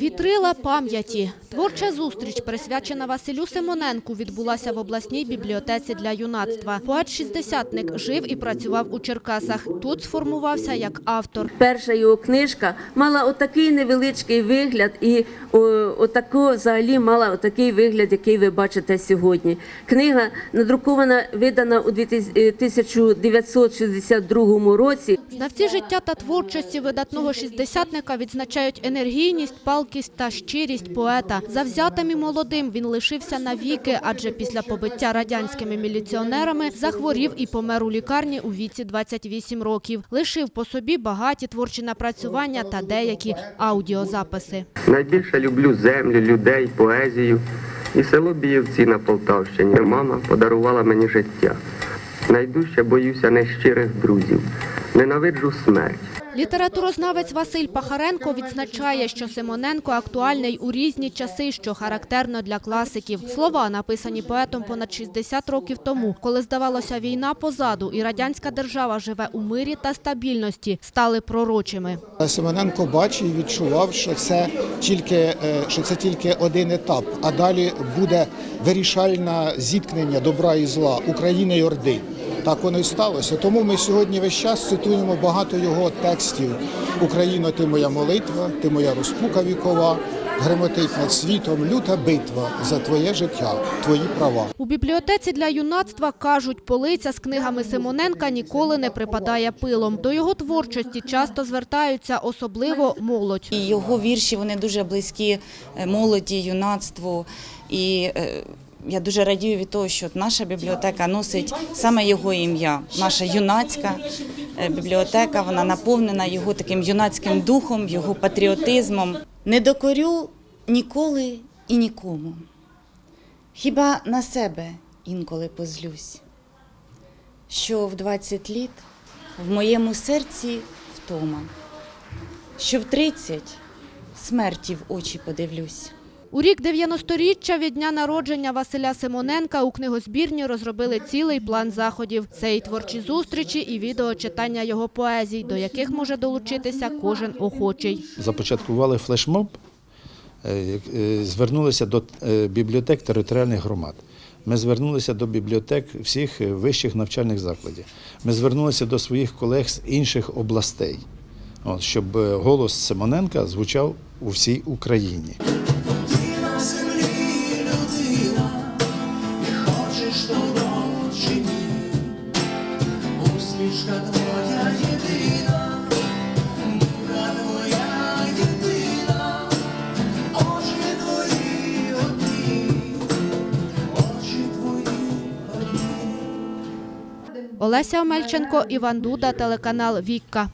Вітрила пам'яті. Творча зустріч, присвячена Василю Симоненку, відбулася в обласній бібліотеці для юнацтва. Поет-шістдесятник жив і працював у Черкасах. Тут сформувався як автор. Перша його книжка мала отакий невеличкий вигляд, і отако взагалі мала отакий вигляд, який ви бачите сьогодні. Книга надрукована, видана у 1962 році. Знавці життя та творчості видатного шістдесятника відзначають енергійність, палкість та щирість поета. Завзятим і молодим він лишився навіки, адже після побиття радянськими міліціонерами захворів і помер у лікарні у віці 28 років. Лишив по собі багаті творчі напрацювання та деякі аудіозаписи. Найбільше люблю землю, людей, поезію і село Біївці на Полтавщині. Мама подарувала мені життя. Найдужче боюся нещирих друзів. Ненавиджу смерть. Літературознавець Василь Пахаренко відзначає, що Симоненко актуальний у різні часи, що характерно для класиків. Слова, написані поетом понад 60 років тому, коли здавалося війна позаду і радянська держава живе у мирі та стабільності, стали пророчими. Симоненко бачив і відчував, що це тільки е, що це тільки один етап, а далі буде вирішальне зіткнення добра і зла України і Орди. Так воно і сталося. Тому ми сьогодні весь час цитуємо багато його текстів. Україно, ти моя молитва, ти моя розпука вікова, гремотить над світом, люта битва за твоє життя, твої права. У бібліотеці для юнацтва кажуть, полиця з книгами Симоненка ніколи не припадає пилом. До його творчості часто звертаються, особливо молодь. І його вірші вони дуже близькі е, молоді, юнацтву. І е, я дуже радію від того, що наша бібліотека носить саме його ім'я. Наша юнацька е, бібліотека, вона наповнена його таким юнацьким духом, його патріотизмом. Не докорю ніколи і нікому. Хіба на себе інколи позлюсь, що в 20 літ в моєму серці втома що в 30 смерті в очі подивлюсь. У рік 90-річчя від дня народження Василя Симоненка у книгозбірні розробили цілий план заходів. Це і творчі зустрічі, і відеочитання його поезій, до яких може долучитися кожен охочий. започаткували флешмоб, е, е, звернулися до е, бібліотек територіальних громад. Ми звернулися до бібліотек всіх вищих навчальних закладів. Ми звернулися до своїх колег з інших областей, щоб голос Симоненка звучав у всій Україні. Твоя єдина, духа твоя єдина, очі твої одні, очі твої одні. Олеся Омельченко, Іван Дуда, телеканал Вікка.